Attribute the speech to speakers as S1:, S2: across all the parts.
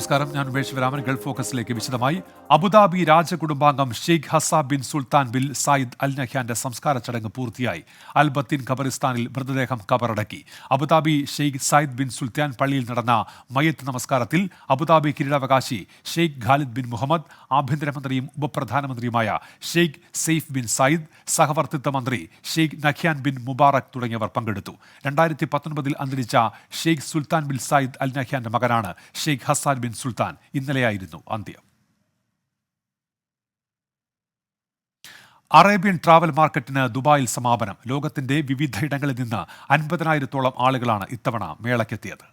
S1: നമസ്കാരം ഞാൻ ഉപേഷ് വരാമൻ ഗൾഫ് ഫോക്കസിലേക്ക് വിശദമായി അബുദാബി രാജകുടുംബാംഗം Sheikh Hazza bin Sultan bin Zayed Al നഹ്യാന്റെ സംസ്കാര ചടങ്ങ് പൂർത്തിയായി അൽ ബത്തിൻ ഖബറിസ്ഥാനിൽ മൃതദേഹം കബറടക്കി Abu Dhabi Sheikh Zayed bin Sultan പള്ളിയിൽ നടന്ന മയത്ത് നമസ്കാരത്തിൽ അബുദാബി കിരീടാവകാശി ഷെയ്ഖ് ഖാലിദ് ബിൻ മുഹമ്മദ് ആഭ്യന്തരമന്ത്രിയും ഉപപ്രധാനമന്ത്രിയുമായ ഷെയ്ഖ് സെയ്ഫ് ബിൻ സായിദ് സഹവർത്തിത്വ മന്ത്രി ഷെയ്ഖ് നഖ്യാൻ ബിൻ മുബാറക് തുടങ്ങിയവർ പങ്കെടുത്തു രണ്ടായിരത്തി പത്തൊൻപതിൽ അന്തരിച്ച Sheikh Sultan bin Zayed Al നഹ്യാന്റെ മകനാണ് ഷെയ്ഖ് ഹസാൻ ബിൻ സുൽത്താൻ ഇന്നലെയായിരുന്നു അന്ത്യം അറേബ്യൻ ട്രാവൽ മാർക്കറ്റിന് ദുബായിൽ സമാപനം ലോകത്തിന്റെ വിവിധ ഇടങ്ങളിൽ നിന്ന് അൻപതിനായിരത്തോളം ആളുകളാണ് ഇത്തവണ മേളയ്ക്കെത്തിയത്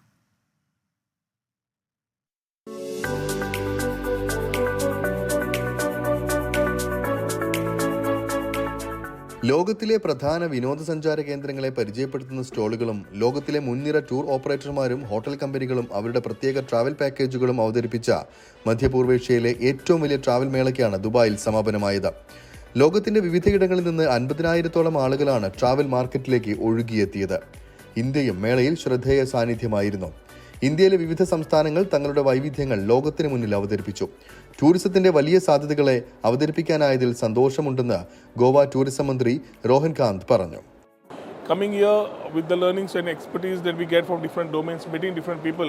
S2: ലോകത്തിലെ പ്രധാന വിനോദസഞ്ചാര കേന്ദ്രങ്ങളെ പരിചയപ്പെടുത്തുന്ന സ്റ്റോളുകളും ലോകത്തിലെ മുൻനിര ടൂർ ഓപ്പറേറ്റർമാരും ഹോട്ടൽ കമ്പനികളും അവരുടെ പ്രത്യേക ട്രാവൽ പാക്കേജുകളും അവതരിപ്പിച്ച മധ്യപൂർവേഷ്യയിലെ ഏറ്റവും വലിയ ട്രാവൽ മേളയ്ക്കാണ് ദുബായിൽ സമാപനമായത് ലോകത്തിന്റെ വിവിധയിടങ്ങളിൽ നിന്ന് അൻപതിനായിരത്തോളം ആളുകളാണ് ട്രാവൽ മാർക്കറ്റിലേക്ക് ഒഴുകിയെത്തിയത് ഇന്ത്യയും മേളയിൽ ശ്രദ്ധേയ സാന്നിധ്യമായിരുന്നു ഇന്ത്യയിലെ വിവിധ സംസ്ഥാനങ്ങൾ തങ്ങളുടെ വൈവിധ്യങ്ങൾ ലോകത്തിന് മുന്നിൽ അവതരിപ്പിച്ചു ടൂറിസത്തിന്റെ വലിയ സാധ്യതകളെ അവതരിപ്പിക്കാനായതിൽ സന്തോഷമുണ്ടെന്ന് ഗോവ ടൂറിസം മന്ത്രി രോഹൻ കാന്ത് പറഞ്ഞു
S3: coming year with the learnings and expertise that we get from different domains meeting different people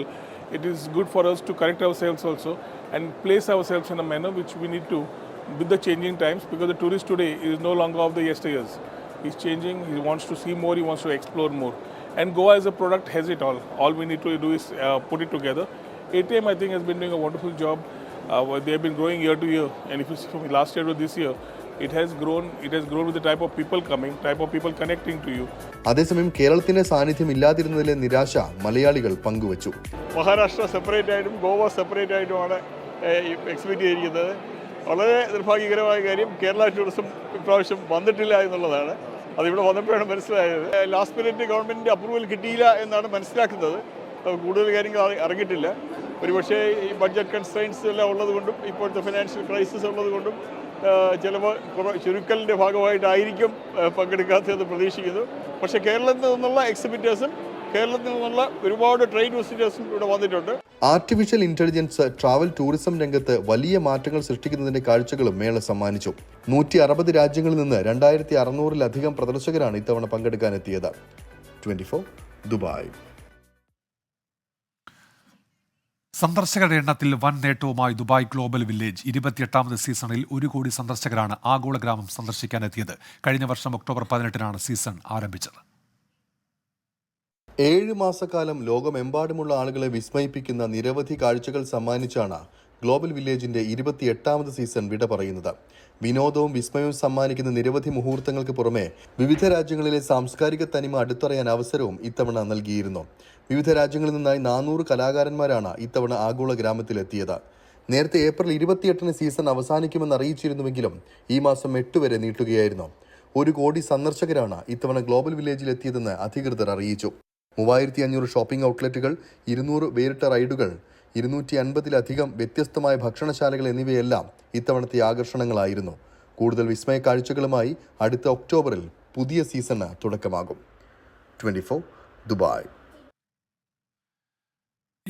S3: it is good for us to correct ourselves also and place ourselves in a manner which we need to with the changing times because the tourist today is no long of the yesteryears is changing he wants to see more he wants to explore more and Goa as a product has it all all we need to do is put it together A T M I think has been doing a wonderful job uh, they have been growing year to year. And if you see from last year to this year, it has grown it has grown with the type of people coming type of people connecting to you
S1: അതേസമയം കേരളത്തിന്റെ സാന്നിധ്യം ഇല്ലാതിരുന്നതിലെ നിരാശ മലയാളികൾ പങ്കുവച്ചു
S4: Maharashtra separate ആയിട്ടും Goa separate ആയിട്ടുമാണ് expect ചെയ്തിരിക്കുന്നത് വളരെ നിർഭാഗ്യകരമായ കാര്യം കേരള ടൂറിസം ഇപ്രാവശ്യം വന്നിട്ടില്ല എന്നുള്ളതാണ് അതിവിടെ വന്നപ്പോഴാണ് മനസ്സിലായത് ലാസ്റ്റ് മിനിറ്റ് ഗവൺമെൻറ്റിൻ്റെ അപ്രൂവൽ കിട്ടിയില്ല എന്നാണ് മനസ്സിലാക്കുന്നത് കൂടുതൽ കാര്യങ്ങൾ അറിഞ്ഞിട്ടില്ല ഒരുപക്ഷേ ഈ ബഡ്ജറ്റ് കൺസ്ട്രെയിൻസ് എല്ലാം ഉള്ളതുകൊണ്ടും ഇപ്പോഴത്തെ ഫിനാൻഷ്യൽ ക്രൈസിസ് ഉള്ളതുകൊണ്ടും കൊണ്ടും ചിലവ് ചുരുക്കലിൻ്റെ ഭാഗമായിട്ടായിരിക്കും പങ്കെടുക്കാത്തതെന്ന് പ്രതീക്ഷിക്കുന്നു പക്ഷേ കേരളത്തിൽ നിന്നുള്ള എക്സിബിറ്റേഴ്സും കേരളത്തിൽ നിന്നുള്ള ഒരുപാട് ട്രെയിൻ വിസിറ്റേഴ്സും ഇവിടെ വന്നിട്ടുണ്ട്
S2: ആർട്ടിഫിഷ്യൽ ഇന്റലിജൻസ് ട്രാവൽ ടൂറിസം രംഗത്ത് വലിയ മാറ്റങ്ങൾ സൃഷ്ടിക്കുന്നതിന്റെ കാഴ്ചകളും മേള സമ്മാനിച്ചു നൂറ്റി അറുപത് രാജ്യങ്ങളിൽ നിന്ന് രണ്ടായിരത്തി അറുന്നൂറിലധികം പ്രദർശകരാണ് ഇത്തവണ പങ്കെടുക്കാനെത്തിയത് ട്വന്റി ഫോർ ദുബായ്
S1: സന്ദർശകരുടെ എണ്ണത്തിൽ വൻ നേട്ടവുമായി ദുബായ് ഗ്ലോബൽ വില്ലേജ് ഇരുപത്തിയെട്ടാമത് സീസണിൽ ഒരു കോടി സന്ദർശകരാണ് ആഗോള ഗ്രാമം സന്ദർശിക്കാനെത്തിയത് കഴിഞ്ഞ വർഷം ഒക്ടോബർ പതിനെട്ടിനാണ് സീസൺ ആരംഭിച്ചത്
S2: ഏഴ് മാസക്കാലം ലോകമെമ്പാടുമുള്ള ആളുകളെ വിസ്മയിപ്പിക്കുന്ന നിരവധി കാഴ്ചകൾ സമ്മാനിച്ചാണ് ഗ്ലോബൽ വില്ലേജിന്റെ ഇരുപത്തിയെട്ടാമത് സീസൺ വിട പറയുന്നത് വിനോദവും വിസ്മയവും സമ്മാനിക്കുന്ന നിരവധി മുഹൂർത്തങ്ങൾക്ക് പുറമെ വിവിധ രാജ്യങ്ങളിലെ സാംസ്കാരിക തനിമ അടുത്തറിയാൻ അവസരവും ഇത്തവണ നൽകിയിരുന്നു വിവിധ രാജ്യങ്ങളിൽ നിന്നായി നാനൂറ് കലാകാരന്മാരാണ് ഇത്തവണ ആഗോള ഗ്രാമത്തിലെത്തിയത് നേരത്തെ ഏപ്രിൽ ഇരുപത്തിയെട്ടിന് സീസൺ അവസാനിക്കുമെന്ന് അറിയിച്ചിരുന്നുവെങ്കിലും ഈ മാസം എട്ട് വരെ നീട്ടുകയായിരുന്നു ഒരു കോടി സന്ദർശകരാണ് ഇത്തവണ ഗ്ലോബൽ വില്ലേജിൽ എത്തിയതെന്ന് അധികൃതർ അറിയിച്ചു മൂവായിരത്തി അഞ്ഞൂറ് ഷോപ്പിംഗ് ഔട്ട്ലെറ്റുകൾ ഇരുന്നൂറ് വേറിട്ട റൈഡുകൾ ഇരുന്നൂറ്റി അൻപതിലധികം വ്യത്യസ്തമായ ഭക്ഷണശാലകൾ എന്നിവയെല്ലാം ഇത്തവണത്തെ ആകർഷണങ്ങളായിരുന്നു കൂടുതൽ വിസ്മയ കാഴ്ചകളുമായി അടുത്ത ഒക്ടോബറിൽ പുതിയ സീസണ് തുടക്കമാകും twenty Dubai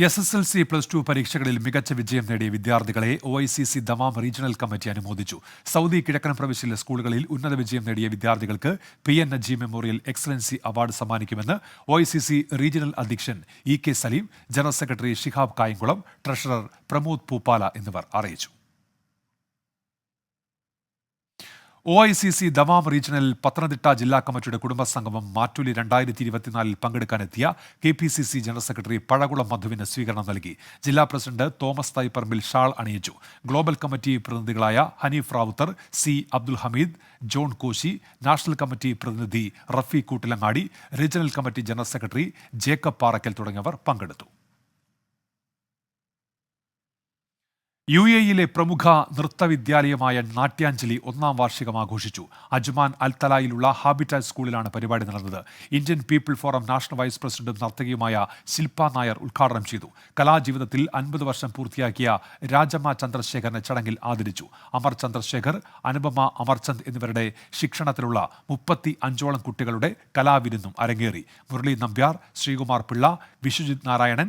S1: S S L C plus two പരീക്ഷകളിൽ മികച്ച വിജയം നേടിയ വിദ്യാർത്ഥികളെ O I C C Dammam regional committee അനുമോദിച്ചു സൗദി കിഴക്കൻ പ്രവിശ്യയിലെ സ്കൂളുകളിൽ ഉന്നത വിജയം നേടിയ വിദ്യാർത്ഥികൾക്ക് P N Naji memorial excellency award സമ്മാനിക്കുമെന്ന് O I C C regional അധ്യക്ഷൻ E K Saleem general secretary Shihab Kayamkulam treasurer Pramod Poopala എന്നിവർ അറിയിച്ചു O I C C Dammam regional Pathanamthitta ജില്ലാ കമ്മിറ്റിയുടെ കുടുംബ സംഗമം മാറ്റൂലി രണ്ടായിരത്തി ഇരുപത്തിനാലിൽ പങ്കെടുക്കാനെത്തിയ K P C C general secretary Pazhakulam മധുവിന് സ്വീകരണം നൽകി ജില്ലാ പ്രസിഡന്റ് തോമസ് തൈപ്പറമ്പിൽ ഷാൾ അണിയിച്ചു ഗ്ലോബൽ കമ്മിറ്റി പ്രതിനിധികളായ Hanif Rawther C Abdul Hameed John Koshy national committee പ്രതിനിധി Rafeeq Koottilangadi regional committee general secretary Jacob Parakkal തുടങ്ങിയവർ പങ്കെടുത്തു യു എയിലെ പ്രമുഖ നൃത്തവിദ്യാലയമായ നാട്യാഞ്ജലി ഒന്നാം വാർഷികം ആഘോഷിച്ചു അജ്മാൻ അൽത്തലായിലുള്ള ഹാബിറ്റാ സ്കൂളിലാണ് പരിപാടി നടന്നത് Indian people forum national vice പ്രസിഡന്റും നർത്തകിയുമായ ശില്പ നായർ ഉദ്ഘാടനം ചെയ്തു കലാജീവിതത്തിൽ അൻപത് വർഷം പൂർത്തിയാക്കിയ രാജമ്മ ചന്ദ്രശേഖരനെ ചടങ്ങിൽ ആദരിച്ചു അമർ ചന്ദ്രശേഖർ അനുപമ അമർചന്ദ് എന്നിവരുടെ ശിക്ഷണത്തിലുള്ള മുപ്പത്തി അഞ്ചോളം കുട്ടികളുടെ കലാവിരുന്നും അരങ്ങേറി മുരളി നമ്പ്യാർ ശ്രീകുമാർ പിള്ള വിശ്വജിത് നാരായണൻ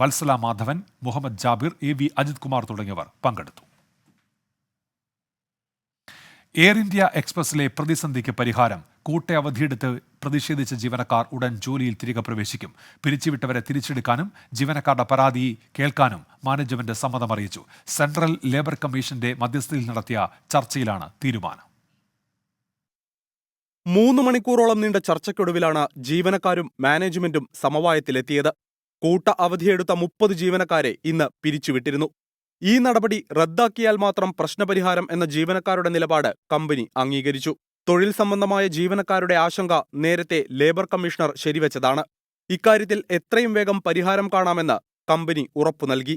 S1: വത്സല മാധവൻ മുഹമ്മദ് ജാബിർ എ വി അജിത് കുമാർ തുടങ്ങിയവർ പങ്കെടുത്തു എയർ ഇന്ത്യ എക്സ്പ്രസിലെ പ്രതിസന്ധിക്ക് പരിഹാരം കൂട്ടയവധിയെടുത്ത് പ്രതിഷേധിച്ച ജീവനക്കാർ ഉടൻ ജോലിയിൽ തിരികെ പ്രവേശിക്കും പിരിച്ചുവിട്ടവരെ തിരിച്ചെടുക്കാനും ജീവനക്കാരുടെ പരാതി കേൾക്കാനും മാനേജ്മെന്റ് സമ്മതം അറിയിച്ചു സെൻട്രൽ ലേബർ കമ്മീഷന്റെ മധ്യസ്ഥതയിൽ നടത്തിയ ചർച്ചയിലാണ് തീരുമാനം മൂന്ന് മണിക്കൂറോളം നീണ്ട ചർച്ചയ്ക്കൊടുവിലാണ് ജീവനക്കാരും മാനേജ്മെന്റും സമവായത്തിലെത്തിയത് കൂട്ട അവധിയെടുത്ത മുപ്പത് ജീവനക്കാരെ ഇന്ന് പിരിച്ചുവിട്ടിരുന്നു ഈ നടപടി റദ്ദാക്കിയാൽ മാത്രം പ്രശ്നപരിഹാരം എന്ന ജീവനക്കാരുടെ നിലപാട് കമ്പനി അംഗീകരിച്ചു തൊഴിൽ സംബന്ധമായ ജീവനക്കാരുടെ ആശങ്ക നേരത്തെ ലേബർ കമ്മീഷണർ ശരിവച്ചതാണ് ഇക്കാര്യത്തിൽ എത്രയും വേഗം പരിഹാരം കാണാമെന്ന് കമ്പനി ഉറപ്പു നൽകി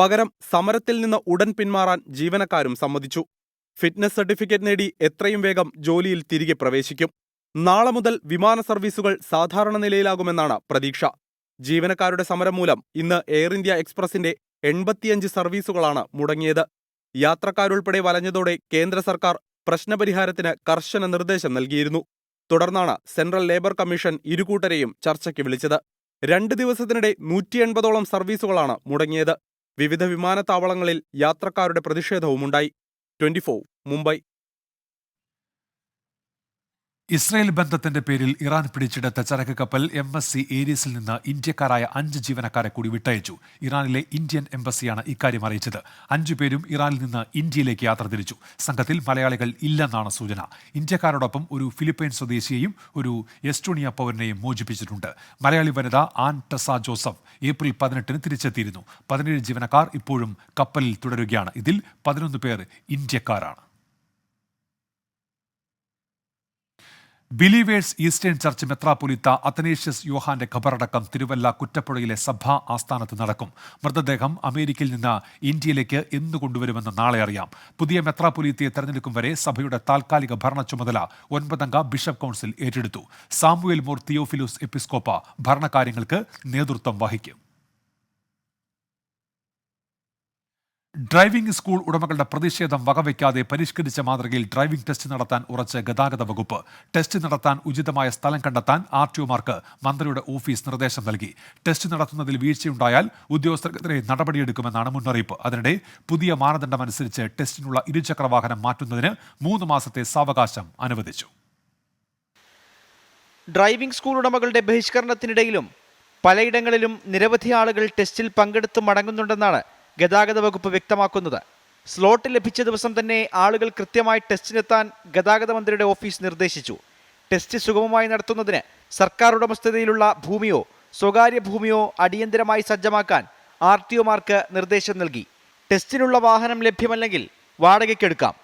S1: പകരം സമരത്തിൽ നിന്ന് ഉടൻ പിന്മാറാൻ ജീവനക്കാരും സമ്മതിച്ചു ഫിറ്റ്നസ് സർട്ടിഫിക്കറ്റ് നേടി എത്രയും വേഗം ജോലിയിൽ തിരികെ പ്രവേശിക്കും നാളെ മുതൽ വിമാന സർവീസുകൾ സാധാരണ നിലയിലാകുമെന്നാണ് പ്രതീക്ഷ ജീവനക്കാരുടെ സമരം മൂലം ഇന്ന് എയർ ഇന്ത്യ എക്സ്പ്രസിന്റെ എൺപത്തിയഞ്ച് സർവീസുകളാണ് മുടങ്ങിയത് യാത്രക്കാരുൾപ്പെടെ വലഞ്ഞതോടെ കേന്ദ്ര സർക്കാർ പ്രശ്നപരിഹാരത്തിന് കർശന നിർദ്ദേശം നൽകിയിരുന്നു തുടർന്നാണ് സെൻട്രൽ ലേബർ കമ്മീഷൻ ഇരുകൂട്ടരെയും ചർച്ചയ്ക്ക് വിളിച്ചത് രണ്ട് ദിവസത്തിനിടെ നൂറ്റി എൺപതോളം സർവീസുകളാണ് മുടങ്ങിയത് വിവിധ വിമാനത്താവളങ്ങളിൽ യാത്രക്കാരുടെ പ്രതിഷേധവുമുണ്ടായി ട്വന്റി മുംബൈ ഇസ്രയേൽ ബന്ധത്തിന്റെ പേരിൽ ഇറാൻ പിടിച്ചെടുത്ത ചരക്ക് കപ്പൽ എം എസ് സി ഏരിയസിൽ നിന്ന് ഇന്ത്യക്കാരായ അഞ്ച് ജീവനക്കാരെ കൂടി വിട്ടയച്ചു ഇറാനിലെ ഇന്ത്യൻ എംബസിയാണ് ഇക്കാര്യം അറിയിച്ചത് അഞ്ചു പേരും ഇറാനിൽ നിന്ന് ഇന്ത്യയിലേക്ക് യാത്ര തിരിച്ചു സംഘത്തിൽ മലയാളികൾ ഇല്ലെന്നാണ് സൂചന ഇന്ത്യക്കാരോടൊപ്പം ഒരു ഫിലിപ്പൈൻ സ്വദേശിയെയും ഒരു എസ്റ്റോണിയ പൗരനെയും മോചിപ്പിച്ചിട്ടുണ്ട് മലയാളി വനിത ആൻ ടെസ ജോസഫ് ഏപ്രിൽ പതിനെട്ടിന് തിരിച്ചെത്തിയിരുന്നു പതിനേഴ് ജീവനക്കാർ ഇപ്പോഴും കപ്പലിൽ തുടരുകയാണ് ഇതിൽ പതിനൊന്ന് പേർ ഇന്ത്യക്കാരാണ് ബിലീവേഴ്സ് ഈസ്റ്റേൺ ചർച്ച് മെത്രാപൊലിത്ത അത്തനേഷ്യസ് യോഹാന്റെ ഖബറടക്കം തിരുവല്ല കുറ്റപ്പുഴയിലെ സഭാ ആസ്ഥാനത്ത് നടക്കും മൃതദേഹം അമേരിക്കയിൽ നിന്ന് ഇന്ത്യയിലേക്ക് എന്തു കൊണ്ടുവരുമെന്ന് നാളെ അറിയാം പുതിയ മെത്രാപൊലിത്തയെ തെരഞ്ഞെടുക്കും വരെ സഭയുടെ താൽക്കാലിക ഭരണ ചുമതല ഒൻപതംഗ ബിഷപ്പ് കൗൺസിൽ ഏറ്റെടുത്തു സാമുവേൽ മോർ തിയോഫിലൂസ് എപ്പിസ്കോപ്പ ഭരണകാര്യങ്ങൾക്ക് നേതൃത്വം വഹിക്കും ഡ്രൈവിംഗ് സ്കൂൾ ഉടമകളുടെ പ്രതിഷേധം വകവയ്ക്കാതെ പരിഷ്കരിച്ച മാതൃകയിൽ ഡ്രൈവിംഗ് ടെസ്റ്റ് നടത്താൻ ഉറച്ച ഗതാഗത വകുപ്പ് ടെസ്റ്റ് നടത്താൻ ഉചിതമായ സ്ഥലം കണ്ടെത്താൻ ആർ ടിഒമാർക്ക് മന്ത്രിയുടെ ഓഫീസ് നിർദ്ദേശം നൽകി ടെസ്റ്റ് നടത്തുന്നതിൽ വീഴ്ചയുണ്ടായാൽ ഉദ്യോഗസ്ഥർക്കെതിരെ നടപടിയെടുക്കുമെന്നാണ് മുന്നറിയിപ്പ് അതിനിടെ പുതിയ മാനദണ്ഡമനുസരിച്ച് ടെസ്റ്റിനുള്ള ഇരുചക്രവാഹനം മാറ്റുന്നതിന് മൂന്ന് മാസത്തെ സാവകാശം അനുവദിച്ചു
S5: ഡ്രൈവിംഗ് സ്കൂൾ ഉടമകളുടെ ബഹിഷ്കരണത്തിനിടയിലും പലയിടങ്ങളിലും നിരവധി ആളുകൾ ടെസ്റ്റിൽ പങ്കെടുത്ത് മടങ്ങുന്നുണ്ടെന്നാണ് ഗതാഗത വകുപ്പ് വ്യക്തമാക്കുന്നത് സ്ലോട്ട് ലഭിച്ച ദിവസം തന്നെ ആളുകൾ കൃത്യമായി ടെസ്റ്റിനെത്താൻ ഗതാഗത മന്ത്രിയുടെ ഓഫീസ് നിർദ്ദേശിച്ചു ടെസ്റ്റ് സുഗമമായി നടത്തുന്നതിന് സർക്കാർ ഉടമസ്ഥതയിലുള്ള ഭൂമിയോ സ്വകാര്യ ഭൂമിയോ അടിയന്തരമായി സജ്ജമാക്കാൻ ആർ ടി ഒമാർക്ക് നിർദ്ദേശം നൽകി ടെസ്റ്റിനുള്ള വാഹനം ലഭ്യമല്ലെങ്കിൽ വാടകയ്ക്കെടുക്കാം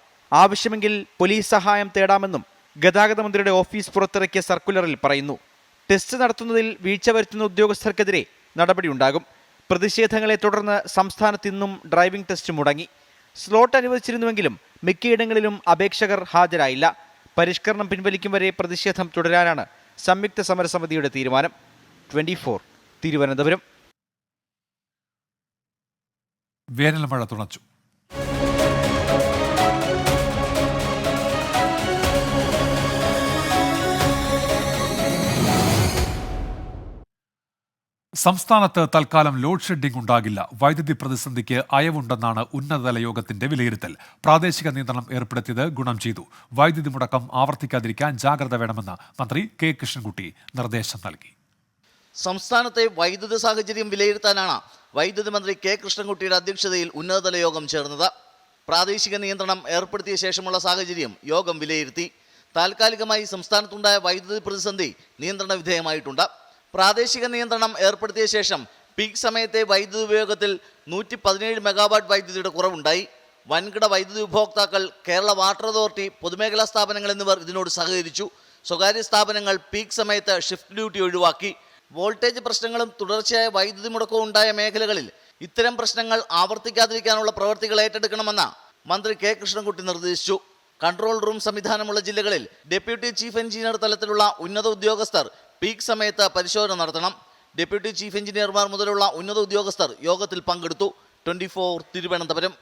S5: ആവശ്യമെങ്കിൽ പോലീസ് സഹായം തേടാമെന്നും ഗതാഗത മന്ത്രിയുടെ ഓഫീസ് പുറത്തിറക്കിയ സർക്കുലറിൽ പറയുന്നു ടെസ്റ്റ് നടത്തുന്നതിൽ വീഴ്ച വരുത്തുന്ന ഉദ്യോഗസ്ഥർക്കെതിരെ നടപടിയുണ്ടാകും പ്രതിഷേധങ്ങളെ തുടർന്ന് സംസ്ഥാനത്ത് ഇന്നും ഡ്രൈവിംഗ് ടെസ്റ്റ് മുടങ്ങി സ്ലോട്ട് അനുവദിച്ചിരുന്നുവെങ്കിലും മിക്കയിടങ്ങളിലും അപേക്ഷകർ ഹാജരായില്ല പരിഷ്കരണം പിൻവലിക്കും വരെ പ്രതിഷേധം തുടരാനാണ് സംയുക്ത സമരസമിതിയുടെ തീരുമാനം ട്വന്റി തിരുവനന്തപുരം
S1: വേനൽമഴ തുണച്ചു സംസ്ഥാനത്ത് തൽക്കാലം ലോഡ് ഷെഡിംഗ് ഉണ്ടാകില്ല വൈദ്യുതി പ്രതിസന്ധിക്ക് അയവുണ്ടെന്നാണ് ഉന്നതതല യോഗത്തിന്റെ വിലയിരുത്തൽ പ്രാദേശിക നിയന്ത്രണം ഏർപ്പെടുത്തിയത് ഗുണം ചെയ്തു വൈദ്യുതി മുടക്കം ആവർത്തിക്കാതിരിക്കാൻ ജാഗ്രത വേണമെന്ന് മന്ത്രി കെ കൃഷ്ണൻകുട്ടി നിർദ്ദേശം നൽകി
S6: സംസ്ഥാനത്തെ വൈദ്യുതി സാഹചര്യം വിലയിരുത്താനാണ് വൈദ്യുതി മന്ത്രി കെ കൃഷ്ണൻകുട്ടിയുടെ അധ്യക്ഷതയിൽ ഉന്നതതല യോഗം ചേർന്നത് പ്രാദേശിക നിയന്ത്രണം ഏർപ്പെടുത്തിയ ശേഷമുള്ള സാഹചര്യം യോഗം വിലയിരുത്തി താൽക്കാലികമായി സംസ്ഥാനത്തുണ്ടായ വൈദ്യുതി പ്രതിസന്ധി നിയന്ത്രണ വിധേയമായിട്ടുണ്ട് പ്രാദേശിക നിയന്ത്രണം ഏർപ്പെടുത്തിയ ശേഷം പീക്ക് സമയത്തെ വൈദ്യുതി ഉപയോഗത്തിൽ നൂറ്റി പതിനേഴ് മെഗാവാട്ട് വൈദ്യുതിയുടെ കുറവുണ്ടായി വൻകിട വൈദ്യുതി ഉപഭോക്താക്കൾ കേരള വാട്ടർ അതോറിറ്റി പൊതുമേഖലാ സ്ഥാപനങ്ങൾ എന്നിവർ ഇതിനോട് സഹകരിച്ചു സ്വകാര്യ സ്ഥാപനങ്ങൾ പീക്ക് സമയത്ത് ഷിഫ്റ്റ് ഡ്യൂട്ടി ഒഴിവാക്കി വോൾട്ടേജ് പ്രശ്നങ്ങളും തുടർച്ചയായ വൈദ്യുതി മുടക്കവും ഉണ്ടായ മേഖലകളിൽ ഇത്തരം പ്രശ്നങ്ങൾ ആവർത്തിക്കാതിരിക്കാനുള്ള പ്രവൃത്തികൾ ഏറ്റെടുക്കണമെന്ന മന്ത്രി കെ കൃഷ്ണൻകുട്ടി നിർദ്ദേശിച്ചു കൺട്രോൾ റൂം സംവിധാനമുള്ള ജില്ലകളിൽ ഡെപ്യൂട്ടി ചീഫ് എഞ്ചിനീയർ തലത്തിലുള്ള ഉന്നത ഉദ്യോഗസ്ഥർ പീക്ക് സമയത്ത് പരിശോധന നടത്തണം ഡെപ്യൂട്ടി ചീഫ് എഞ്ചിനീയർമാർ മുതലുള്ള ഉന്നത ഉദ്യോഗസ്ഥർ യോഗത്തിൽ പങ്കെടുത്തു ട്വന്റി ഫോർ തിരുവനന്തപുരം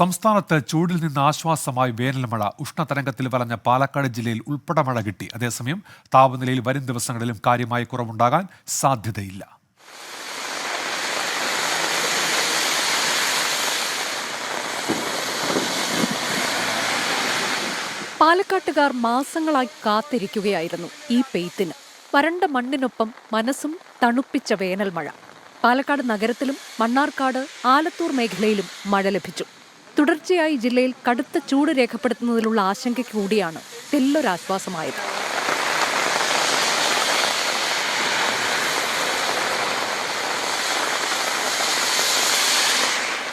S1: സംസ്ഥാനത്ത് ചൂടിൽ നിന്ന് ആശ്വാസമായി വേനൽമഴ ഉഷ്ണതരംഗത്തിൽ വലഞ്ഞ പാലക്കാട് ജില്ലയിൽ ഉൾപ്പെടെ മഴ കിട്ടി അതേസമയം താപനിലയിൽ വരും ദിവസങ്ങളിലും കാര്യമായ കുറവുണ്ടാകാൻ സാധ്യതയില്ല
S7: പാലക്കാട്ടുകാർ മാസങ്ങളായി കാത്തിരിക്കുകയായിരുന്നു ഈ പെയ്ത്തിന് വരണ്ട മണ്ണിനൊപ്പം മനസ്സും തണുപ്പിച്ച വേനൽ മഴ പാലക്കാട് നഗരത്തിലും മണ്ണാർക്കാട് ആലത്തൂർ മേഖലയിലും മഴ ലഭിച്ചു തുടർച്ചയായി ജില്ലയിൽ കടുത്ത ചൂട് രേഖപ്പെടുത്തുന്നതിലുള്ള ആശങ്കയ്ക്ക് കൂടിയാണ് തെല്ലൊരാശ്വാസമായത്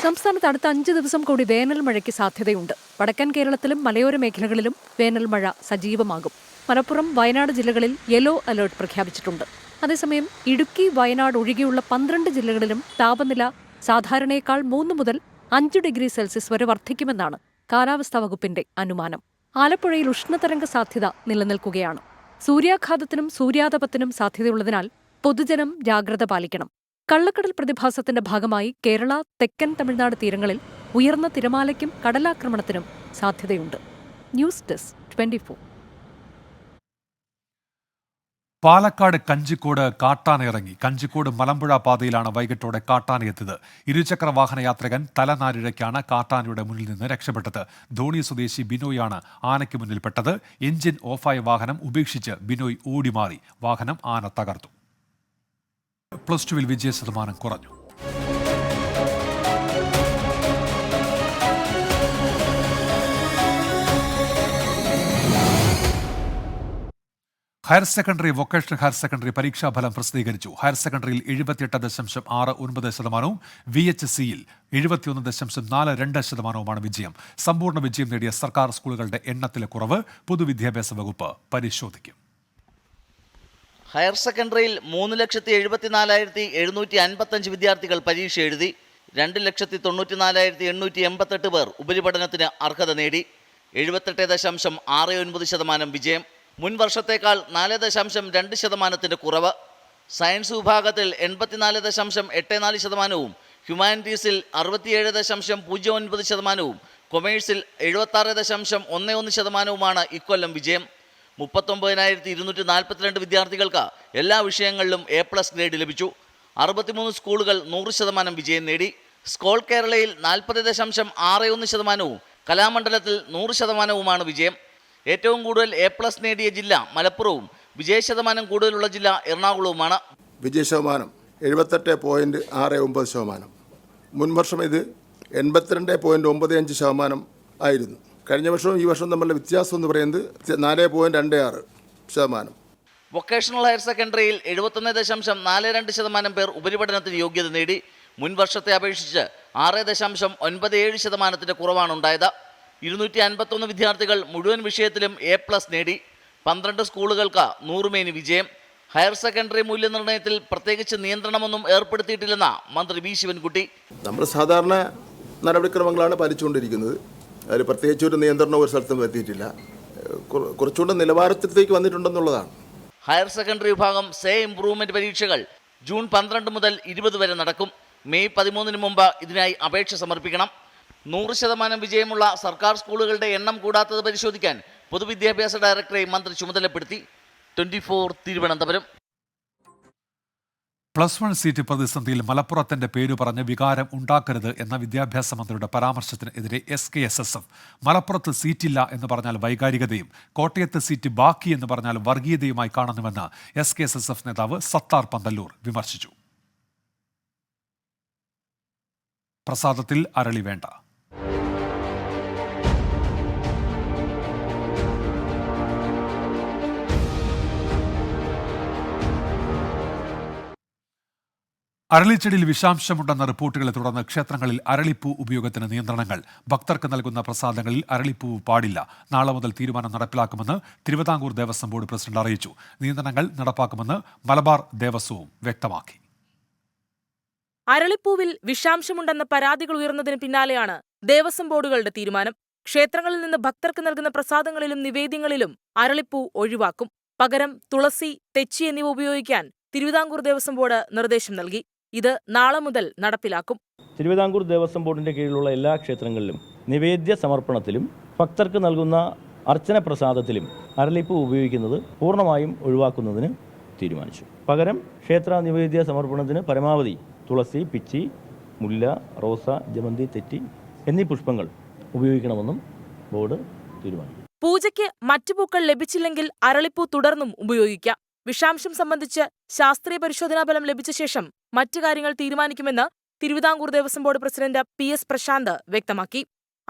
S7: സംസ്ഥാനത്ത് അടുത്ത അഞ്ച് ദിവസം കൂടി വേനൽ മഴയ്ക്ക് സാധ്യതയുണ്ട് വടക്കൻ കേരളത്തിലും മലയോര മേഖലകളിലും വേനൽ മഴ സജീവമാകും മലപ്പുറം വയനാട് ജില്ലകളിൽ യെല്ലോ അലേർട്ട് പ്രഖ്യാപിച്ചിട്ടുണ്ട് അതേസമയം ഇടുക്കി വയനാട് ഒഴികെയുള്ള പന്ത്രണ്ട് ജില്ലകളിലും താപനില സാധാരണയേക്കാൾ മൂന്ന് മുതൽ അഞ്ച് ഡിഗ്രി സെൽഷ്യസ് വരെ വർദ്ധിക്കുമെന്നാണ് കാലാവസ്ഥാ വകുപ്പിന്റെ അനുമാനം ആലപ്പുഴയിൽ ഉഷ്ണതരംഗ സാധ്യത നിലനിൽക്കുകയാണ് സൂര്യാഘാതത്തിനും സൂര്യാതപത്തിനും സാധ്യതയുള്ളതിനാൽ പൊതുജനം ജാഗ്രത പാലിക്കണം കള്ളക്കടൽ പ്രതിഭാസത്തിന്റെ ഭാഗമായി കേരള തെക്കൻ തമിഴ്നാട് തീരങ്ങളിൽ ഉയർന്ന തിരമാലയ്ക്കും കടലാക്രമണത്തിനും സാധ്യതയുണ്ട് news desk twenty
S1: Palakkad Kanjikode കാട്ടാന ഇറങ്ങി കഞ്ചിക്കോട് മലമ്പുഴ പാതയിലാണ് വൈകിട്ടോടെ കാട്ടാന എത്തിയത് ഇരുചക്ര വാഹന യാത്രികൻ തലനാരിഴയ്ക്കാണ് കാട്ടാനയുടെ മുന്നിൽ നിന്ന് രക്ഷപ്പെട്ടത് ധോണി സ്വദേശി ബിനോയാണ് ആനയ്ക്ക് മുന്നിൽപ്പെട്ടത് എഞ്ചിൻ ഓഫായ വാഹനം ഉപേക്ഷിച്ച് ബിനോയ് ഓടിമാറി വാഹനം ആന തകർത്തു പ്ലസ് ടുവിൽ വിജയ ശതമാനം കുറഞ്ഞു higher secondary vocational higher secondary പരീക്ഷാ ഫലം പ്രസിദ്ധീകരിച്ചു ഹയർ സെക്കൻഡറിയിൽ എഴുപത്തിയെട്ട് ദശാംശം ആറ് ഒൻപത് ശതമാനവും വി എച്ച് സിയിൽ എഴുപത്തിയൊന്ന് ദശാംശം നാല് രണ്ട് ശതമാനവുമാണ് വിജയം സമ്പൂർണ്ണ വിജയം നേടിയ സർക്കാർ സ്കൂളുകളുടെ എണ്ണത്തിലെ കുറവ് പൊതുവിദ്യാഭ്യാസ വകുപ്പ് പരിശോധിക്കും
S8: ഹയർ സെക്കൻഡറിയിൽ മൂന്ന് ലക്ഷത്തി എഴുപത്തിനാലായിരത്തി എഴുന്നൂറ്റി അൻപത്തഞ്ച് വിദ്യാർത്ഥികൾ പരീക്ഷ എഴുതി രണ്ട് ലക്ഷത്തി തൊണ്ണൂറ്റിനാലായിരത്തി എണ്ണൂറ്റി എൺപത്തെട്ട് പേർ ഉപരിപഠനത്തിന് അർഹത നേടി എഴുപത്തെട്ട് ദശാംശം ആറ് ഒൻപത് ശതമാനം വിജയം മുൻ വർഷത്തേക്കാൾ നാല് ദശാംശം രണ്ട് ശതമാനത്തിൻ്റെ കുറവ് സയൻസ് വിഭാഗത്തിൽ എൺപത്തിനാല് ദശാംശം എട്ട് നാല് ശതമാനവും ഹ്യൂമാനിറ്റീസിൽ അറുപത്തിയേഴ് ദശാംശം പൂജ്യം ഒൻപത് ശതമാനവും കൊമേഴ്സിൽ എഴുപത്താറ് ദശാംശം ഒന്ന് ഒന്ന് ശതമാനവുമാണ് ഇക്കൊല്ലം വിജയം മുപ്പത്തൊമ്പതിനായിരത്തി ഇരുന്നൂറ്റി നാൽപ്പത്തിരണ്ട് വിദ്യാർത്ഥികൾക്ക് എല്ലാ വിഷയങ്ങളിലും എ പ്ലസ് ഗ്രേഡ് ലഭിച്ചു അറുപത്തിമൂന്ന് സ്കൂളുകൾ നൂറ് ശതമാനം വിജയം നേടി സ്കോൾ കേരളയിൽ നാൽപ്പത് ദശാംശം ആറ് ഒന്ന് ശതമാനവും കലാമണ്ഡലത്തിൽ നൂറ് ശതമാനവുമാണ് വിജയം ഏറ്റവും കൂടുതൽ എ പ്ലസ് നേടിയ ജില്ല മലപ്പുറവും വിജയശതമാനം കൂടുതലുള്ള ജില്ല എറണാകുളവുമാണ്
S9: വിജയശതമാനം എഴുപത്തെട്ട് പോയിന്റ് ആറ് ഒമ്പത് ശതമാനം മുൻവർഷം ഇത് എൺപത്തിരണ്ട് പോയിന്റ് ഒമ്പത് അഞ്ച് ശതമാനം ആയിരുന്നു കഴിഞ്ഞ വർഷവും ഈ വർഷവും തമ്മിലുള്ള വ്യത്യാസം എന്ന് പറയുന്നത് നാല് പോയിന്റ് രണ്ട് ആറ് ശതമാനം
S8: വൊക്കേഷണൽ ഹയർ സെക്കൻഡറിയിൽ എഴുപത്തൊന്ന് ദശാംശം നാല് രണ്ട് ശതമാനം പേർ ഉപരിപഠനത്തിന് യോഗ്യത നേടി മുൻവർഷത്തെ അപേക്ഷിച്ച് ആറ് ദശാംശം ഒൻപത് ഏഴ് ശതമാനത്തിൻ്റെ കുറവാണ് ഉണ്ടായത് ഇരുന്നൂറ്റി അൻപത്തൊന്ന് വിദ്യാർത്ഥികൾ മുഴുവൻ വിഷയത്തിലും എ പ്ലസ് നേടി പന്ത്രണ്ട് സ്കൂളുകൾക്ക് നൂറുമേനി വിജയം ഹയർ സെക്കൻഡറി മൂല്യനിർണ്ണയത്തിൽ പ്രത്യേകിച്ച് നിയന്ത്രണമൊന്നും ഏർപ്പെടുത്തിയിട്ടില്ലെന്ന മന്ത്രി വി ശിവൻകുട്ടി
S9: നമ്മൾ സാധാരണ നടപടിക്രമങ്ങളാണ് പാലിച്ചുകൊണ്ടിരിക്കുന്നത് അതിൽ പ്രത്യേകിച്ച് ഒരു നിയന്ത്രണം ഒരു സ്ഥലത്തും എത്തിയിട്ടില്ല കുറച്ചുകൂടെ നിലവാരത്തിലേക്ക് വന്നിട്ടുണ്ടെന്നുള്ളതാണ്
S8: ഹയർ സെക്കൻഡറി വിഭാഗം സേ ഇംപ്രൂവ്മെന്റ് പരീക്ഷകൾ ജൂൺ പന്ത്രണ്ട് മുതൽ ഇരുപത് വരെ നടക്കും മെയ് പതിമൂന്നിന് മുമ്പ് ഇതിനായി അപേക്ഷ സമർപ്പിക്കണം നൂറ് ശതമാനം വിജയമുള്ള സർക്കാർ സ്കൂളുകളുടെ എണ്ണം കൂടാത്തത് പരിശോധിക്കാൻ പൊതുവിദ്യാഭ്യാസ ഡയറക്ടറെ മന്ത്രി ചുമതലപ്പെടുത്തി twenty four Thiruvananthapuram
S1: plus one seat പ്രതിസന്ധിയിൽ മലപ്പുറത്തിന്റെ പേര് പറഞ്ഞ് വികാരം ഉണ്ടാക്കരുത് എന്ന വിദ്യാഭ്യാസ മന്ത്രിയുടെ പരാമർശത്തിനെതിരെ S K S S F മലപ്പുറത്ത് സീറ്റില്ല എന്ന് പറഞ്ഞാൽ വൈകാരികതയും കോട്ടയത്ത് സീറ്റ് ബാക്കി എന്ന് പറഞ്ഞാൽ വർഗീയതയുമായി കാണുന്നുവെന്ന് S K S S F നേതാവ് സത്താർ പന്തല്ലൂർ വിമർശിച്ചു പ്രസാദത്തിൽ അരളി വേണ്ട അരളിച്ചെടിയിൽ വിഷാംശമുണ്ടെന്ന റിപ്പോർട്ടുകളെ തുടർന്ന് ക്ഷേത്രങ്ങളിൽ അരളിപ്പൂ ഉപയോഗത്തിന് നിയന്ത്രണങ്ങൾ ഭക്തർക്ക് നൽകുന്ന പ്രസാദങ്ങളിൽ അരളിപ്പൂവ് പാടില്ല നാളെ മുതൽ തീരുമാനം നടപ്പിലാക്കുമെന്ന് തിരുവിതാംകൂർ ദേവസ്വം ബോർഡ് പ്രസിഡന്റ് അറിയിച്ചു നിയന്ത്രണങ്ങൾ നടപ്പാക്കുമെന്ന് മലബാർ ദേവസ്വവും വ്യക്തമാക്കി
S7: അരളിപ്പൂവിൽ വിഷാംശമുണ്ടെന്ന പരാതികൾ ഉയർന്നതിന് പിന്നാലെയാണ് ദേവസ്വം ബോർഡുകളുടെ തീരുമാനം ക്ഷേത്രങ്ങളിൽ നിന്ന് ഭക്തർക്ക് നൽകുന്ന പ്രസാദങ്ങളിലും നിവേദ്യങ്ങളിലും അരളിപ്പൂ ഒഴിവാക്കും പകരം തുളസി തെച്ചി എന്നിവ ഉപയോഗിക്കാൻ തിരുവിതാംകൂർ ദേവസ്വം ബോർഡ് നിർദ്ദേശം നൽകി ഇത് നാളെ മുതൽ നടപ്പിലാക്കും
S10: തിരുവിതാംകൂർ ദേവസ്വം ബോർഡിന്റെ കീഴിലുള്ള എല്ലാ ക്ഷേത്രങ്ങളിലും നിവേദ്യ സമർപ്പണത്തിലും ഭക്തർക്ക് നൽകുന്ന അർച്ചന പ്രസാദത്തിലും അരളിപ്പ് ഉപയോഗിക്കുന്നത് പൂർണ്ണമായും ഒഴിവാക്കുന്നതിന് തീരുമാനിച്ചു പകരം ക്ഷേത്ര നിവേദ്യ സമർപ്പണത്തിന് പരമാവധി തുളസി പിച്ചി മുല്ല റോസ ജമന്തി തെറ്റി എന്നീ പുഷ്പങ്ങൾ ഉപയോഗിക്കണമെന്നും ബോർഡ് തീരുമാനിച്ചു
S7: പൂജയ്ക്ക് മറ്റു പൂക്കൾ ലഭിച്ചില്ലെങ്കിൽ അരളിപ്പൂ തുടർന്നും ഉപയോഗിക്കാം വിഷാംശം സംബന്ധിച്ച് ശാസ്ത്രീയ പരിശോധനാ ഫലം ലഭിച്ച ശേഷം മറ്റു കാര്യങ്ങൾ തീരുമാനിക്കുമെന്ന് Travancore Devaswom board president P S Prasanth വ്യക്തമാക്കി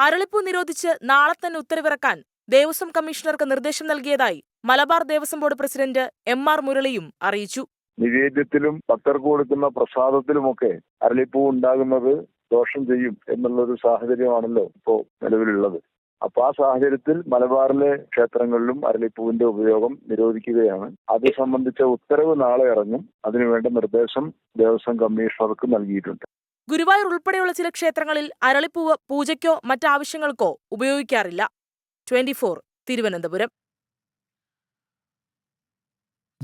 S7: അരളിപ്പൂ നിരോധിച്ച് നാളെ തന്നെ ഉത്തരവിറക്കാൻ ദേവസ്വം കമ്മീഷണർക്ക് നിർദ്ദേശം നൽകിയതായി Malabar Devaswom board president M R മുരളിയും അറിയിച്ചു
S11: നിവേദ്യത്തിലും പത്തർക്ക് കൊടുക്കുന്ന പ്രസാദത്തിലുമൊക്കെ അരളിപ്പൂ ഉണ്ടാകുന്നത് ദോഷം ചെയ്യും എന്നുള്ളൊരു സാഹചര്യമാണല്ലോ ഇപ്പോൾ നിലവിലുള്ളത് അപ്പൊ ആ സാഹചര്യത്തിൽ മലബാറിലെ ക്ഷേത്രങ്ങളിലും അരളിപ്പൂവിന്റെ ഉപയോഗം നിരോധിക്കുകയാണ് അത് സംബന്ധിച്ച ഉത്തരവ് നാളെ ഇറങ്ങും അതിനുവേണ്ട നിർദ്ദേശം ദേവസ്വം കമ്മീഷണർക്ക് നൽകിയിട്ടുണ്ട്
S7: ഗുരുവായൂർ ഉൾപ്പെടെയുള്ള ചില ക്ഷേത്രങ്ങളിൽ അരളിപ്പൂവ് പൂജയ്ക്കോ മറ്റാവശ്യങ്ങൾക്കോ ഉപയോഗിക്കാറില്ല ട്വന്റി തിരുവനന്തപുരം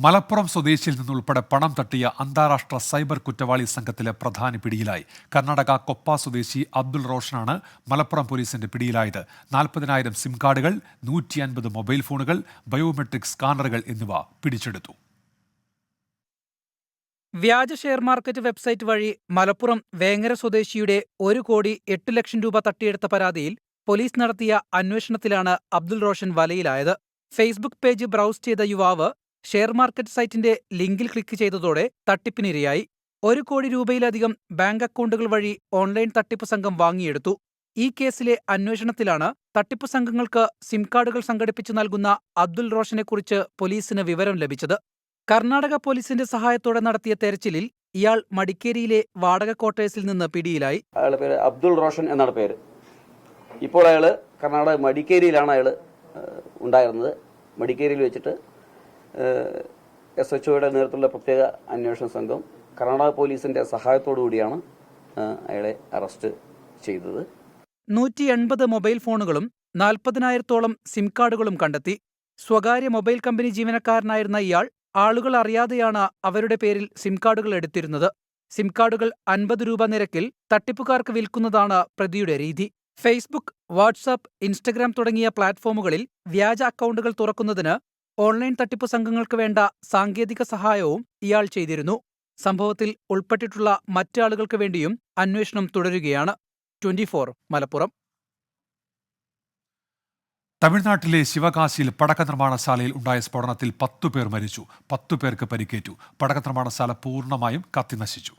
S1: മലപ്പുറം സ്വദേശിയിൽ നിന്നുൾപ്പെടെ പണം തട്ടിയ അന്താരാഷ്ട്ര സൈബർ കുറ്റവാളി സംഘത്തിലെ പ്രധാന പിടിയിലായി കർണാടക കൊപ്പ സ്വദേശി അബ്ദുൾ റോഷനാണ് മലപ്പുറം പോലീസിന്റെ പിടിയിലായത് നാൽപ്പതിനായിരം സിം കാർഡുകൾ നൂറ്റി അൻപത് മൊബൈൽ ഫോണുകൾ ബയോമെട്രിക് സ്കാനറുകൾ എന്നിവ പിടിച്ചെടുത്തു
S7: വ്യാജ ഷെയർ മാർക്കറ്റ് വെബ്സൈറ്റ് വഴി മലപ്പുറം വേങ്ങര സ്വദേശിയുടെ ഒരു കോടി എട്ട് ലക്ഷം രൂപ തട്ടിയെടുത്ത പരാതിയിൽ പോലീസ് നടത്തിയ അന്വേഷണത്തിലാണ് അബ്ദുൾ റോഷൻ വലയിലായത് ഫേസ്ബുക്ക് പേജ് ബ്രൗസ് ചെയ്ത യുവാവ് ഷെയർ മാർക്കറ്റ് സൈറ്റിന്റെ ലിങ്കിൽ ക്ലിക്ക് ചെയ്തതോടെ തട്ടിപ്പിനിരയായി ഒരു കോടി രൂപയിലധികം ബാങ്ക് അക്കൗണ്ടുകൾ വഴി ഓൺലൈൻ തട്ടിപ്പ് സംഘം വാങ്ങിയെടുത്തു ഈ കേസിലെ അന്വേഷണത്തിലാണ് തട്ടിപ്പ് സംഘങ്ങൾക്ക് സിം കാർഡുകൾ സംഘടിപ്പിച്ചു നൽകുന്ന അബ്ദുൽ റോഷനെക്കുറിച്ച് പോലീസിന് വിവരം ലഭിച്ചത് കർണാടക പോലീസിന്റെ സഹായത്തോടെ നടത്തിയ തെരച്ചിലിൽ ഇയാൾ മടിക്കേരിയിലെ വാടക ക്വാർട്ടേഴ്സിൽ നിന്ന് പിടിയിലായി
S12: അയാളുടെ പേര് അബ്ദുൾ റോഷൻ എന്നാണ് പേര് ഇപ്പോൾ അയാൾ കർണാടക മടിക്കേരിയിലാണ് അയാൾ ഉണ്ടായിരുന്നത് മടിക്കേരിയിൽ വെച്ചിട്ട് എസ് എച്ച് ഒയുടെ നേതൃത്വത്തിലുള്ള പ്രത്യേക അന്വേഷണ സംഘം കർണാടക പോലീസിന്റെ സഹായത്തോടു കൂടിയാണ് അയാളെ അറസ്റ്റ് ചെയ്തത്
S7: നൂറ്റി എൺപത് മൊബൈൽ ഫോണുകളും നാൽപ്പതിനായിരത്തോളം സിം കാർഡുകളും കണ്ടെത്തി സ്വകാര്യ മൊബൈൽ കമ്പനി ജീവനക്കാരനായിരുന്ന ഇയാൾ ആളുകൾ അറിയാതെയാണ് അവരുടെ പേരിൽ സിം കാർഡുകൾ എടുത്തിരുന്നത് സിം കാർഡുകൾ അൻപത് രൂപ നിരക്കിൽ തട്ടിപ്പുകാർക്ക് വിൽക്കുന്നതാണ് പ്രതിയുടെ രീതി ഫേസ്ബുക്ക് വാട്സാപ്പ് ഇൻസ്റ്റഗ്രാം തുടങ്ങിയ പ്ലാറ്റ്ഫോമുകളിൽ വ്യാജ അക്കൗണ്ടുകൾ തുറക്കുന്നതിന് ഓൺലൈൻ തട്ടിപ്പ് സംഘങ്ങൾക്ക് വേണ്ട സാങ്കേതിക സഹായവും ഇയാൾ ചെയ്തിരുന്നു സംഭവത്തിൽ ഉൾപ്പെട്ടിട്ടുള്ള മറ്റാളുകൾക്ക് വേണ്ടിയും അന്വേഷണം തുടരുകയാണ് ട്വന്റി മലപ്പുറം
S1: തമിഴ്നാട്ടിലെ ശിവകാശിയിൽ പടക്ക നിർമ്മാണശാലയിൽ ഉണ്ടായ സ്ഫോടനത്തിൽ പത്തു പേർ മരിച്ചു പത്തു പേർക്ക് പരിക്കേറ്റു പടക്ക നിർമ്മാണശാല പൂർണ്ണമായും കത്തിനശിച്ചു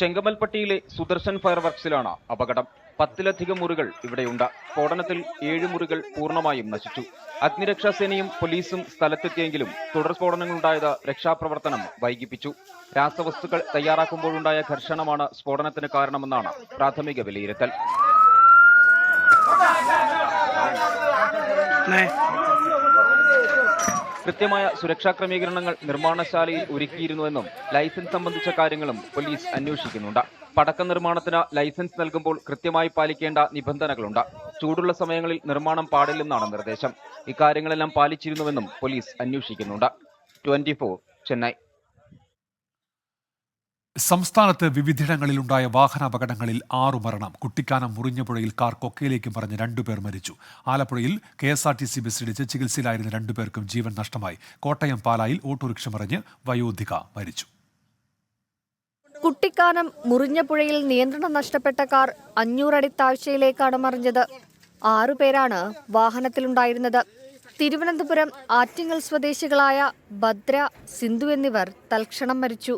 S13: ചെങ്കമൽപ്പട്ടിയിലെ സുദർശൻ ഫയർവർക്സിലാണ് അപകടം പത്തിലധികം മുറികൾ ഇവിടെയുണ്ട് സ്ഫോടനത്തിൽ ഏഴ് മുറികൾ പൂർണ്ണമായും നശിച്ചു അഗ്നിരക്ഷാസേനയും പോലീസും സ്ഥലത്തെത്തിയെങ്കിലും തുടർ സ്ഫോടനങ്ങളുണ്ടായത് രക്ഷാപ്രവർത്തനം വൈകിപ്പിച്ചു രാസവസ്തുക്കൾ തയ്യാറാക്കുമ്പോഴുണ്ടായ ഘർഷണമാണ് സ്ഫോടനത്തിന് കാരണമെന്നാണ് പ്രാഥമിക വിലയിരുത്തൽ കൃത്യമായ സുരക്ഷാ ക്രമീകരണങ്ങൾ നിർമ്മാണശാലയിൽ ഒരുക്കിയിരുന്നുവെന്നും ലൈസൻസ് സംബന്ധിച്ച കാര്യങ്ങളും പോലീസ് അന്വേഷിക്കുന്നുണ്ട് പടക്ക നിർമ്മാണത്തിന് ലൈസൻസ് നൽകുമ്പോൾ കൃത്യമായി പാലിക്കേണ്ട നിബന്ധനകളുണ്ട് ചൂടുള്ള സമയങ്ങളിൽ നിർമ്മാണം പാടില്ലെന്നാണ് നിർദ്ദേശം ഇക്കാര്യങ്ങളെല്ലാം പാലിച്ചിരുന്നുവെന്നും പോലീസ് അന്വേഷിക്കുന്നുണ്ട് ചെന്നൈ
S1: സംസ്ഥാനത്ത് വിവിധയിടങ്ങളിലുണ്ടായ വാഹനാപകടങ്ങളിൽ ആറു മരണം കുട്ടിക്കാനം മുറിഞ്ഞപുഴയിൽ കാർ കൊക്കയിലേക്ക് മറിഞ്ഞ് രണ്ടുപേർ മരിച്ചു ആലപ്പുഴയിൽ K S R T C bus ഇടിച്ച് ചികിത്സയിലായിരുന്ന രണ്ടുപേർക്കും ജീവൻ നഷ്ടമായി കോട്ടയം പാലായിൽ ഓട്ടോറിക്ഷ മറിഞ്ഞ് വയോധിക മരിച്ചു
S14: കുട്ടിക്കാനം മുറിഞ്ഞപ്പുഴയിൽ നിയന്ത്രണം നഷ്ടപ്പെട്ട കാർ അഞ്ഞൂറടി താഴ്ചയിലേക്കാണ് മറിഞ്ഞത് ആറുപേരാണ് വാഹനത്തിലുണ്ടായിരുന്നത് തിരുവനന്തപുരം ആറ്റിങ്ങൽ സ്വദേശികളായ ഭദ്ര സിന്ധു എന്നിവർ തൽക്ഷണം മരിച്ചു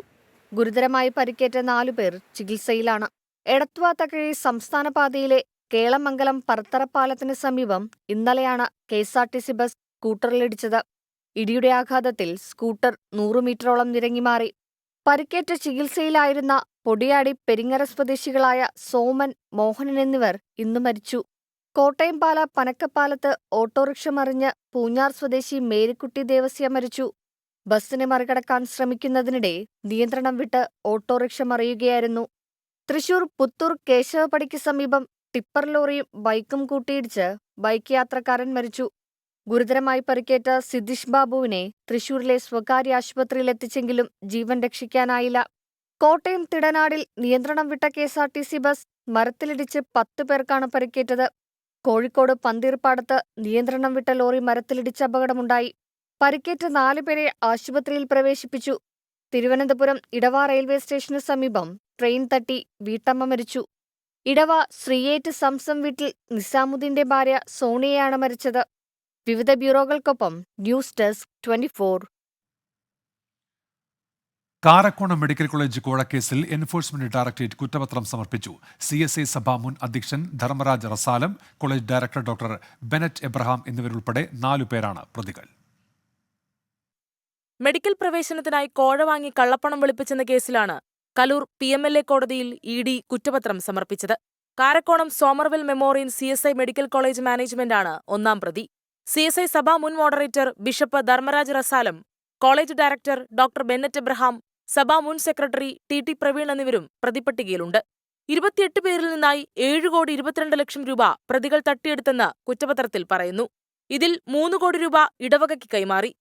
S14: ഗുരുതരമായി പരിക്കേറ്റ നാലുപേർ ചികിത്സയിലാണ് എടത്വ തകഴി സംസ്ഥാന പാതയിലെ കേളമംഗലം പറത്തറപ്പാലത്തിന് സമീപം ഇന്നലെയാണ് K S R T C bus സ്കൂട്ടറിലിടിച്ചത് ഇടിയുടെ ആഘാതത്തിൽ സ്കൂട്ടർ നൂറ് മീറ്ററോളം നിരങ്ങിമാറി പരിക്കേറ്റ ചികിത്സയിലായിരുന്ന പൊടിയാടി പെരിങ്ങര സ്വദേശികളായ സോമൻ മോഹനൻ എന്നിവർ ഇന്ന് മരിച്ചു കോട്ടയം പാല പനക്കപ്പാലത്ത് ഓട്ടോറിക്ഷ മറിഞ്ഞ് പൂഞ്ഞാർ സ്വദേശി മേരിക്കുട്ടി ദേവസ്യ മരിച്ചു ബസ്സിനെ മറികടക്കാൻ ശ്രമിക്കുന്നതിനിടെ നിയന്ത്രണം വിട്ട് ഓട്ടോറിക്ഷ മറിയുകയായിരുന്നു തൃശൂർ പുത്തൂർ കേശവപടിക്ക് സമീപം ടിപ്പർ ലോറിയും ബൈക്കും കൂട്ടിയിടിച്ച് ബൈക്ക് യാത്രക്കാരൻ മരിച്ചു ഗുരുതരമായി പരിക്കേറ്റ സിദ്ധിഷ് ബാബുവിനെ തൃശൂരിലെ സ്വകാര്യ ആശുപത്രിയിൽ എത്തിച്ചെങ്കിലും ജീവൻ രക്ഷിക്കാനായില്ല കോട്ടയം തിടനാടിൽ നിയന്ത്രണം വിട്ട K S R T C bus മരത്തിലിടിച്ച് പത്ത് പേർക്കാണ് പരിക്കേറ്റത് കോഴിക്കോട് പന്തീർപ്പാടത്ത് നിയന്ത്രണം വിട്ട ലോറി മരത്തിലിടിച്ച് അപകടമുണ്ടായി പരിക്കേറ്റ പേരെ ആശുപത്രിയിൽ പ്രവേശിപ്പിച്ചു തിരുവനന്തപുരം ഇടവ റെയിൽവേ സ്റ്റേഷന് സമീപം ട്രെയിൻ തട്ടി വീട്ടമ്മ മരിച്ചു ഇടവ ശ്രീയേറ്റ് സംസം വീട്ടിൽ നിസാമുദ്ദീന്റെ ഭാര്യ സോണിയയാണ് മരിച്ചത് വിവിധ ബ്യൂറോകൾക്കൊപ്പം news desk twenty four
S1: Karakonam medical college കോഴക്കേസിൽ എൻഫോഴ്സ്മെന്റ് ഡയറക്ടറേറ്റ് കുറ്റപത്രം സമർപ്പിച്ചു സി എസ് ഐ സഭാ മുൻ അധ്യക്ഷൻ Dharmaraj Rasalam college director doctor Bennett Abraham എന്നിവരുൾപ്പെടെ പേരാണ് പ്രതികൾ
S15: മെഡിക്കൽ പ്രവേശനത്തിനായി കോഴ വാങ്ങി കള്ളപ്പണം വെളുപ്പിച്ചെന്ന കേസിലാണ് Kaloor P M L A കോടതിയിൽ ഇ ഡി കുറ്റപത്രം സമർപ്പിച്ചത് Karakonam Somervell memorial C S I medical college മാനേജ്മെന്റാണ് ഒന്നാം പ്രതി സി എസ് ഐ സഭാ മുൻ moderator bishop Dharmaraj Rasalam college director doctor Bennett Abraham സഭാ മുൻ സെക്രട്ടറി ടി ടി പ്രവീൺ എന്നിവരും പ്രതിപ്പട്ടികയിലുണ്ട് ഇരുപത്തിയെട്ട് പേരിൽ നിന്നായി ഏഴ് കോടി ഇരുപത്തിരണ്ട് ലക്ഷം രൂപ പ്രതികൾ തട്ടിയെടുത്തെന്ന് കുറ്റപത്രത്തിൽ പറയുന്നു ഇതിൽ മൂന്ന് കോടി രൂപ ഇടവകയ്ക്ക് കൈമാറി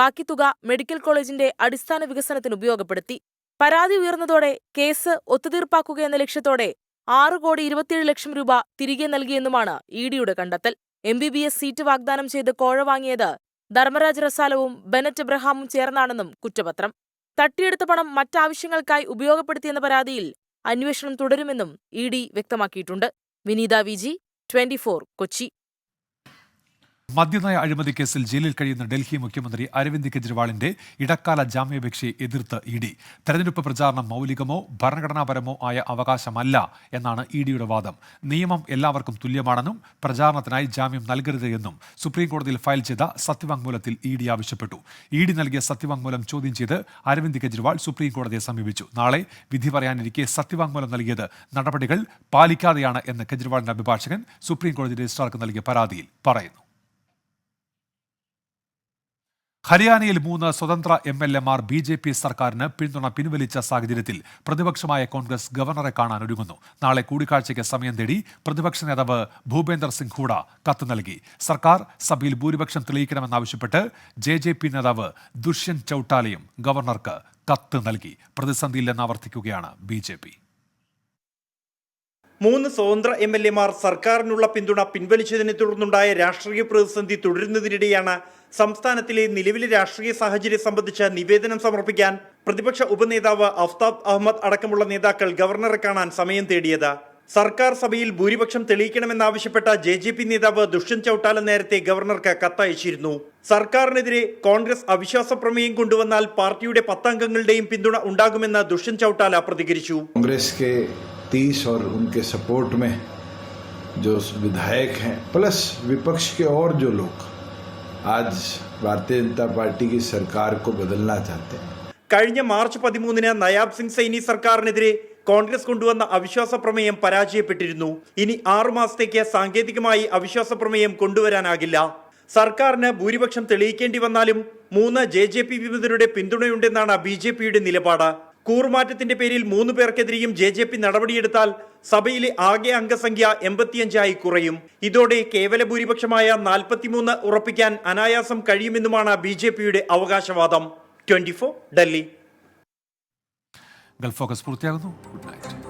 S15: ബാക്കി തുക മെഡിക്കൽ കോളേജിന്റെ അടിസ്ഥാന വികസനത്തിന് ഉപയോഗപ്പെടുത്തി പരാതി ഉയർന്നതോടെ കേസ് ഒത്തുതീർപ്പാക്കുക എന്ന ലക്ഷ്യത്തോടെ ആറ് കോടി ഇരുപത്തിയേഴ് ലക്ഷം രൂപ തിരികെ നൽകിയെന്നുമാണ് ഇഡിയുടെ കണ്ടെത്തൽ M B B S seat വാഗ്ദാനം ചെയ്ത് കോഴ വാങ്ങിയത് ധർമ്മരാജ് റസാലവും ബെനറ്റ് എബ്രഹാമും ചേർന്നാണെന്നും കുറ്റപത്രം തട്ടിയെടുത്ത പണം മറ്റാവശ്യങ്ങൾക്കായി ഉപയോഗപ്പെടുത്തിയെന്ന പരാതിയിൽ അന്വേഷണം തുടരുമെന്നും ഇ ഡി വ്യക്തമാക്കിയിട്ടുണ്ട് വിനീത വിജി ട്വന്റി കൊച്ചി
S1: മദ്യനയ അഴിമതി കേസിൽ ജയിലിൽ കഴിയുന്ന ഡൽഹി മുഖ്യമന്ത്രി അരവിന്ദ് കെജ്രിവാളിന്റെ ഇടക്കാല ജാമ്യാപേക്ഷയെ എതിർത്ത് ഇ ഡി തെരഞ്ഞെടുപ്പ് പ്രചാരണം മൗലികമോ ഭരണഘടനാപരമോ ആയ അവകാശമല്ല എന്നാണ് ഇ ഡിയുടെ വാദം നിയമം എല്ലാവർക്കും തുല്യമാണെന്നും പ്രചാരണത്തിനായി ജാമ്യം നൽകരുത് എന്നും സുപ്രീംകോടതിയിൽ ഫയൽ ചെയ്ത സത്യവാങ്മൂലത്തിൽ ഇ ഡി ആവശ്യപ്പെട്ടു ഇ ഡി നൽകിയ സത്യവാങ്മൂലം ചോദ്യം ചെയ്ത് അരവിന്ദ് കെജ്രിവാൾ സുപ്രീംകോടതിയെ സമീപിച്ചു നാളെ വിധി പറയാനിരിക്കെ സത്യവാങ്മൂലം നൽകിയത് നടപടികൾ പാലിക്കാതെയാണ് എന്ന് കെജ്രിവാളിന്റെ അഭിഭാഷകൻ സുപ്രീംകോടതി രജിസ്ട്രാർക്ക് നൽകിയ പരാതിയിൽ പറയുന്നു ഹരിയാനയിൽ മൂന്ന് സ്വതന്ത്ര എം എൽ മാർ ബി ജെ പി സർക്കാരിന് പിന്തുണ പിൻവലിച്ച സാഹചര്യത്തിൽ പ്രതിപക്ഷമായ കോൺഗ്രസ് ഗവർണറെ കാണാൻ ഒരുങ്ങുന്നു നാളെ കൂടിക്കാഴ്ചയ്ക്ക് സമയം തേടി പ്രതിപക്ഷ നേതാവ് ഭൂപേന്ദർ സിംഗ് ഹൂഡ കത്ത് നൽകി സർക്കാർ സഭയിൽ ഭൂരിപക്ഷം തെളിയിക്കണമെന്നാവശ്യപ്പെട്ട് ജെ ജെ പി നേതാവ് ദുഷ്യന്ത് ചൌട്ടാലയും ഗവർണർക്ക് കത്ത് നൽകി പ്രതിസന്ധിയില്ലെന്ന് ആവർത്തിക്കുകയാണ് ബി ജെ പി
S16: മൂന്ന് സ്വതന്ത്ര എം എൽ എമാർ സർക്കാരിനുള്ള പിന്തുണ പിൻവലിച്ചതിനെ തുടർന്നുണ്ടായ രാഷ്ട്രീയ പ്രതിസന്ധി തുടരുന്നതിനിടെയാണ് സംസ്ഥാനത്തിലെ നിലവിലെ രാഷ്ട്രീയ സാഹചര്യം സംബന്ധിച്ച നിവേദനം സമർപ്പിക്കാൻ പ്രതിപക്ഷ ഉപനേതാവ് അഫ്താബ് അഹമ്മദ് അടക്കമുള്ള നേതാക്കൾ ഗവർണറെ കാണാൻ സമയം തേടിയത് സർക്കാർ സഭയിൽ ഭൂരിപക്ഷം തെളിയിക്കണമെന്നാവശ്യപ്പെട്ട ജെ ജെ പി നേതാവ് ദുഷ്യന്ത് ചൌട്ടാല നേരത്തെ ഗവർണർക്ക് കത്തയച്ചിരുന്നു സർക്കാരിനെതിരെ കോൺഗ്രസ് അവിശ്വാസ പ്രമേയം കൊണ്ടുവന്നാൽ പാർട്ടിയുടെ പത്തംഗങ്ങളുടെയും പിന്തുണ ഉണ്ടാകുമെന്ന് ദുഷ്യന്ത് ചൌട്ടാല പ്രതികരിച്ചു
S17: കോൺഗ്രസ് सतीश और उनके सपोर्ट में जो विधायक हैं प्लस विपक्ष के और जो लोग आज भारतीय जनता पार्टी की सरकार को बदलना चाहते हैं
S16: കഴിഞ്ഞ മാർച്ച് പതിമൂന്നിന് നയാബ് സിംഗ് സൈനി സർക്കാരിനെതിരെ കോൺഗ്രസ് കൊണ്ടുവന്ന അവിശ്വാസ പ്രമേയം പരാജയപ്പെട്ടിരുന്നു ഇനി ആറുമാസത്തേക്ക് സാങ്കേതികമായി അവിശ്വാസ പ്രമേയം കൊണ്ടുവരാനാകില്ല സർക്കാരിന് ഭൂരിപക്ഷം തെളിയിക്കേണ്ടി വന്നാലും മൂന്ന് ജെ ജെ പി വിമതരുടെ പിന്തുണയുണ്ടെന്നാണ് ബി ജെ പിയുടെ നിലപാട് കൂറുമാറ്റത്തിന്റെ പേരിൽ മൂന്ന് പേർക്കെതിരെയും ജെ ജെ പി നടപടിയെടുത്താൽ സഭയിലെ ആകെ അംഗസംഖ്യ എൺപത്തിയഞ്ചായി കുറയും ഇതോടെ കേവല ഭൂരിപക്ഷമായ നാൽപ്പത്തിമൂന്ന് ഉറപ്പിക്കാൻ അനായാസം കഴിയുമെന്നുമാണ് ബി ജെ പിയുടെ അവകാശവാദം twenty four Delhi
S1: Gulf focus പൂർത്തിയാകുന്നു ഗുഡ് നൈറ്റ്